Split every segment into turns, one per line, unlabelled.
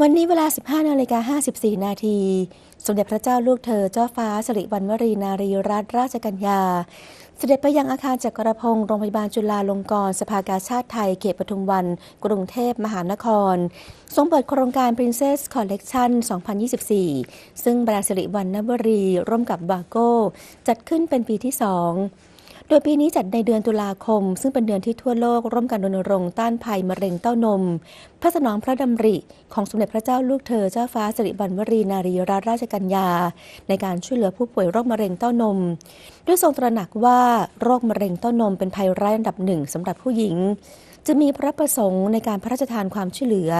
วันนี้เวลา 15นาฬิกา54 นาที สมเด็จพระเจ้าลูกเธอเจ้าฟ้าสิริวัณวรีนารีรัตนราชกัญญา เสด็จไปยังอาคารจักรพงศ์โรงพยาบาลจุฬาลงกรณ์สภากาชาติไทยเขตปทุมวัน กรุงเทพมหานคร ทรงเปิดโครงการ Princess Collection 2024 ซึ่งแบรนด์สิริวัณณวรีร่วมกับบาโก้ จัดขึ้นเป็นปีที่2โดยปีนี้จัดในเดือนตุลาคม ซึ่งเป็นเดือนที่ทั่วโลกร่วมกันรณรงค์ต้านภัยมะเร็งเต้านมพื่อสนองพระดำริของสมเด็จพระเจ้าลูกเธอเจ้าฟ้าสิริวัณวรีนารีรัตนราชกัญญา ในการช่วยเหลือผู้ป่วยโรคมะเร็งเต้านม ด้วยทรงตระหนักว่าโรคมะเร็งเต้านมเป็นภัยร้ายอันดับหนึ่งสำหรับผู้หญิงจะมีพระประสงค์ในการพระราชทานความช่วยเหลือ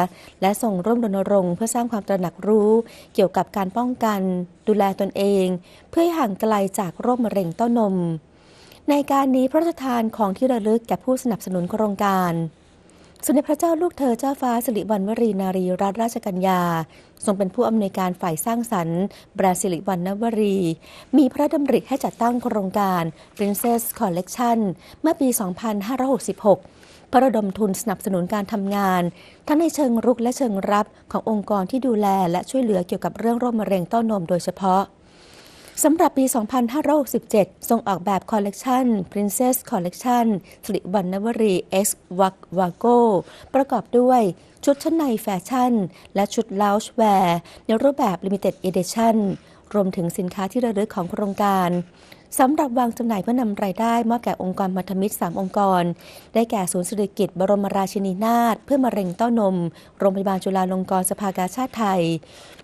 และทรงร่วมรณรงค์เพื่อสร้างความตระหนักรู้ เกี่ยวกับการป้องกัน ดูแลตนเอง เพื่อให้ห่างไกลจากโรคมะเร็งเต้านม ในการนี้พระราชทานของที่ระลึกแก่ผู้สนับสนุนโครงการสมเด็จพระเจ้าลูกเธอเจ้าฟ้าสิริวัณวรีนารีรัตนราชกัญญา ทรงเป็นผู้อำนวยการฝ่ายสร้างสรรค์แบรนด์สิริวัณวรี มีพระดำริให้จัดตั้งโครงการ Princess Collection เมื่อปี 2566 พระระดมทุนสนับสนุนการทำงาน ทั้งในเชิงรุกและเชิงรับขององค์กรที่ดูแลและช่วยเหลือเกี่ยวกับเรื่องโรคมะเร็งเต้านมโดยเฉพาะ สำหรับปี 2567 ทรงออกแบบคอลเลกชัน Princess Collection สิริวัณณวรี X w a g w a g o ประกอบด้วยชุดชั้นในแฟชั่น และชุดลาวช์แวร์ในรูปแบบ Limited Edition รวมถึงสินค้าที่ระลึกของโครงการ สำหรับวางจำหน่ายเพื่อนำรายได้มอบแก่องค์กรมัธมิตร 3 องค์กร ได้แก่ศูนย์เศรษฐกิจบรมราชินีนาถเพื่อมะเร็งเต้านม โรงพยาบาลจุฬาลงกรณ์สภากาชาติไทย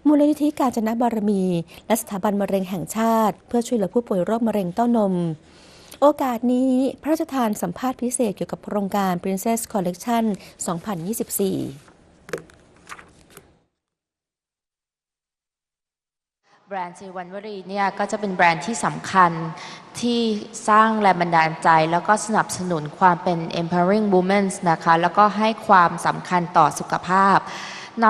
มูลนิธิการจนะบารมี และสถาบันมะเร็งแห่งชาติ เพื่อช่วยเหลือผู้ป่วยโรคมะเร็งเต้านมโอกาสนี้พระราชทานสัมภาษณ์พิเศษเกี่ยวกับโครงการ Princess Collection 2024
แบรนด์สิริวัณวรีเนี่ยก็จะเป็นแบรนด์ที่สำคัญที่สร้างแรงบันดาลใจ แล้วก็สนับสนุนความเป็น empowering women นะคะแล้วก็ให้ความสำคัญต่อสุขภาพน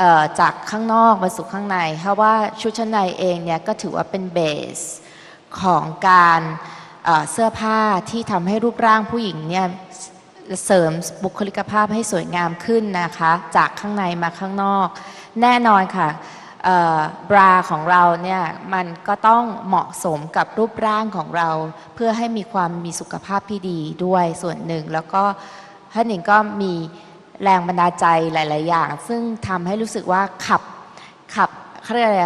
อ่อจากข้างนอกมาสู่ข้างใน เพราะว่าชุดชั้นในเองเนี่ยก็ถือว่าเป็นเบสของการเสื้อผ้าที่ทำให้รูปร่างผู้หญิงเนี่ยเสริมบุคลิกภาพให้สวยงามขึ้นนะคะ จากข้างในมาข้างนอก แน่นอนค่ะ บราของเราเนี่ยมันก็ต้องเหมาะสมกับรูปร่างของเรา เพื่อให้มีความมีสุขภาพที่ดีด้วยส่วนหนึ่ง แล้วก็ท่านหนิงก็มีแรงบันดาลใจหลาย ๆ อย่าง ซึ่งทำให้รู้สึกว่าขับขับเขาเรียกอะไร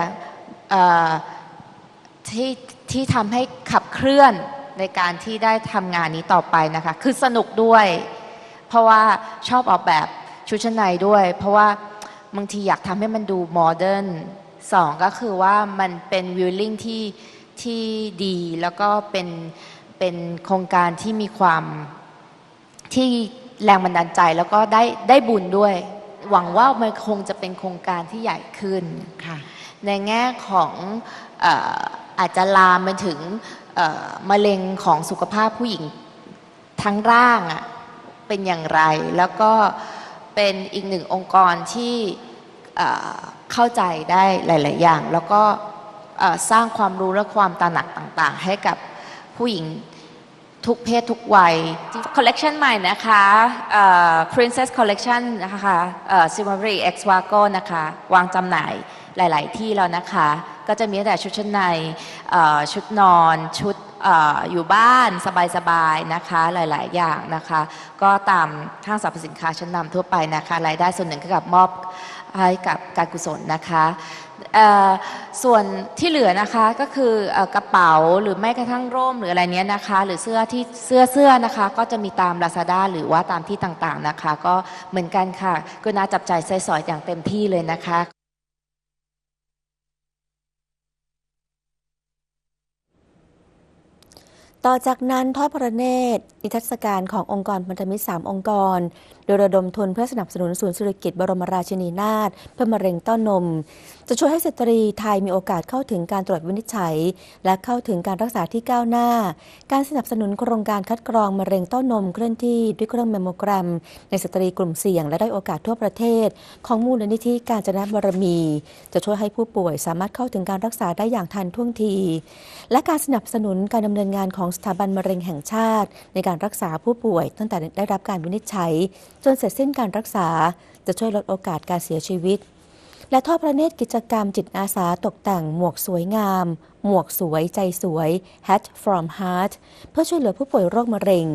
ที่ที่ทำให้ขับเคลื่อนในการที่ได้ทำงานนี้ต่อไปนะคะ คือสนุกด้วย เพราะว่าชอบออกแบบชุดชั้นในด้วย เพราะว่า บางทีอยากทำให้มันดูโมเดิร์นสองก็คือว่ามันเป็นวิวลิ่งที่ที่ดีแล้วก็เป็นเป็นโครงการที่มีความที่แรงบันดาลใจแล้วก็ได้ได้บุญด้วย หวังว่ามันคงจะเป็นโครงการที่ใหญ่ขึ้น
ค่ะ
ในแง่ของเอ่ออาจจะลามไปถึงเอ่อมะเร็งของสุขภาพผู้หญิงทั้งร่างอะเป็นอย่างไรแล้วก็ เป็นอีกหนึ่งองค์กรที่เข้าใจได้หลาย ๆ อย่าง แล้วก็สร้างความรู้และความตระหนักต่าง ๆ ให้กับผู้หญิงทุกเพศทุกวัย คอลเลกชันใหม่นะคะ Princess Collection นะคะ Silvery X Wago นะคะ วางจำหน่ายหลาย ๆ ที่แล้วนะคะ ก็จะมีตั้งแต่ชุดชั้นในชุดนอนชุดออยู่บ้านสบายๆนะคะหลาย ๆ อย่างนะคะ ก็ตามห้างสรรพสินค้าชั้นนำทั่วไปนะคะรายได้ส่วนหนึ่งก็กับมอบให้กับการกุศลนะคะส่วนที่เหลือนะคะก็คืออกระเป๋าหรือแม้กระทั่งร่มหรืออะไรเนี้ยนะคะ หรือเสื้อที่เสื้อเสื้อนะคะ ก็จะมีตาม Lazada หรือว่าตามที่ต่างๆนะคะ ก็เหมือนกันค่ะก็น่าจับใจายใส่สอยอย่างเต็มที่เลยนะคะ
ต่อจากนั้นทอดพระเนตรนิทรรศการขององค์กรพันธมิตร3องค์กร โดยระดมทุนเพื่อสนับสนุนศูนย์เศรษฐกิจบรมราชินีนาถเพื่อมะเร็งเต้านม จะช่วยให้สตรีไทยมีโอกาสเข้าถึงการตรวจวินิจฉัย และเข้าถึงการรักษาที่ก้าวหน้า การสนับสนุนโครงการคัดกรองมะเร็งเต้านมเคลื่อนที่ด้วยเครื่องแมมโมกรมในสตรีกลุ่มเสี่ยงและได้โอกาสทั่วประเทศ ของมูลนิธิการจนบารมี จะช่วยให้ผู้ป่วยสามารถเข้าถึงการรักษาได้อย่างทันท่วงที และการสนับสนุนการดำเนินงานของสถาบันมะเร็งแห่งชาติ ในการรักษาผู้ป่วย ตั้งแต่ได้รับการวินิจฉัย จนเสร็จสิ้นการรักษา จะช่วยลดโอกาสการเสียชีวิต และทอดพระเนตรกิจกรรมจิตอาสาตกแต่งหมวกสวยงาม หมวกสวยใจสวย Hat from Heart เพื่อช่วยเหลือผู้ป่วยโรคมะเร็ง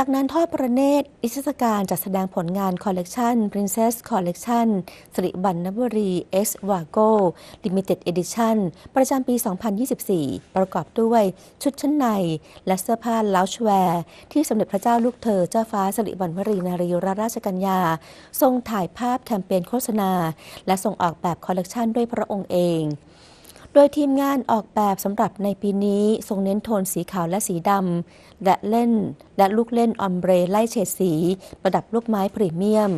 จากนั้นทอดพระเนตรนิทรรศการจัดแสดงผลงานคอลเลกชัน Princess Collection สิริบันนบุรี X Vago Limited Edition ประจำปี 2024 ประกอบด้วยชุดชั้นใน และเสื้อผ้าลาวชแวร์ ที่สมเด็จพระเจ้าลูกเธอเจ้าฟ้าสิริวัณวรีนารีรัตนราชกัญญา ทรงถ่ายภาพแคมเปญโฆษณา และส่งออกแบบคอลเลกชันด้วยพระองค์เอง ดยทีมงานออกแบบสำหรับในปีนี้ทรงเน้นโทนสีขาวและสีดำและเล่น และลูกเล่นออมเบรไล่เฉดสี ประดับลูกไม้พรีเมียม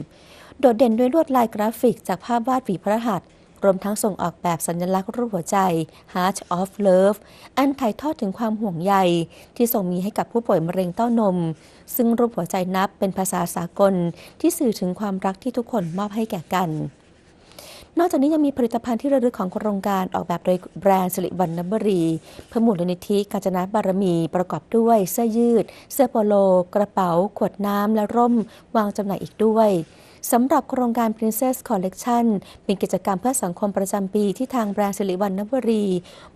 โดดเด่นด้วยลวดลายกราฟิกจากภาพวาดฝีพระหัตถ์รวมทั้งส่งออกแบบสัญลักษณ์รูปหัวใจ Heart of Love อันถ่ายทอดถึงความห่วงใย ที่ทรงมีให้กับผู้ป่วยมะเร็งเต้านม ซึ่งรูปหัวใจนับเป็นภาษาสากลที่สื่อถึงความรักที่ทุกคนมอบให้แก่กัน นอกจากนี้ยังมีผลิตภัณฑ์ที่ระลึกของโครงการออกแบบโดยแบรนด์สิริวัณนบรีเพื่อมูลนิธิกาญจนาบารมีประกอบด้วยเสื้อยืด เสื้อโปโล กระเป๋า ขวดน้ำและร่ม วางจำหน่ายอีกด้วย สำหรับโครงการ Princess Collection เป็นกิจกรรมเพื่อสังคมประจำปีที่ทางแบรนด์สิริวัณนบรี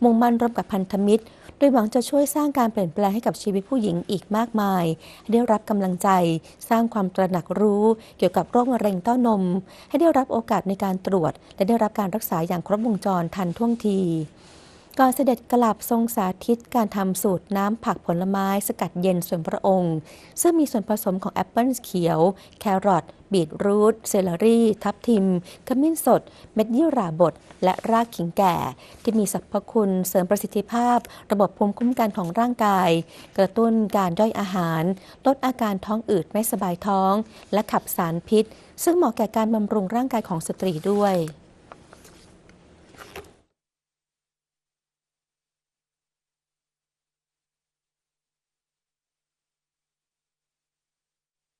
มุ่งมั่นร่วมกับพันธมิตร โดยหวังจะช่วยสร้างการเปลี่ยนแปลงให้กับชีวิตผู้หญิงอีกมากมายให้ได้รับกำลังใจ สร้างความตระหนักรู้ เกี่ยวกับโรคมะเร็งเต้านม ให้ได้รับโอกาสในการตรวจ และได้รับการรักษาอย่างครบวงจรทันท่วงทีก่อนเสด็จกลับทรงสาธิตการทำสูตรน้ำผักผลไม้สกัดเย็นส่วนพระองค์ ซึ่งมีส่วนผสมของแอปเปิลเขียว แครอท บีทรูทเซลลารี่ ทับทิมขมิ้นสด เม็ดยี่หร่าบด และรากขิงแก่ ที่มีสรรพคุณเสริมประสิทธิภาพ ระบบภูมิคุ้มกันของร่างกาย กระตุ้นการย่อยอาหาร ลดอาการท้องอืดไม่สบายท้อง และขับสารพิษ ซึ่งเหมาะแก่การบำรุงร่างกายของสตรีด้วย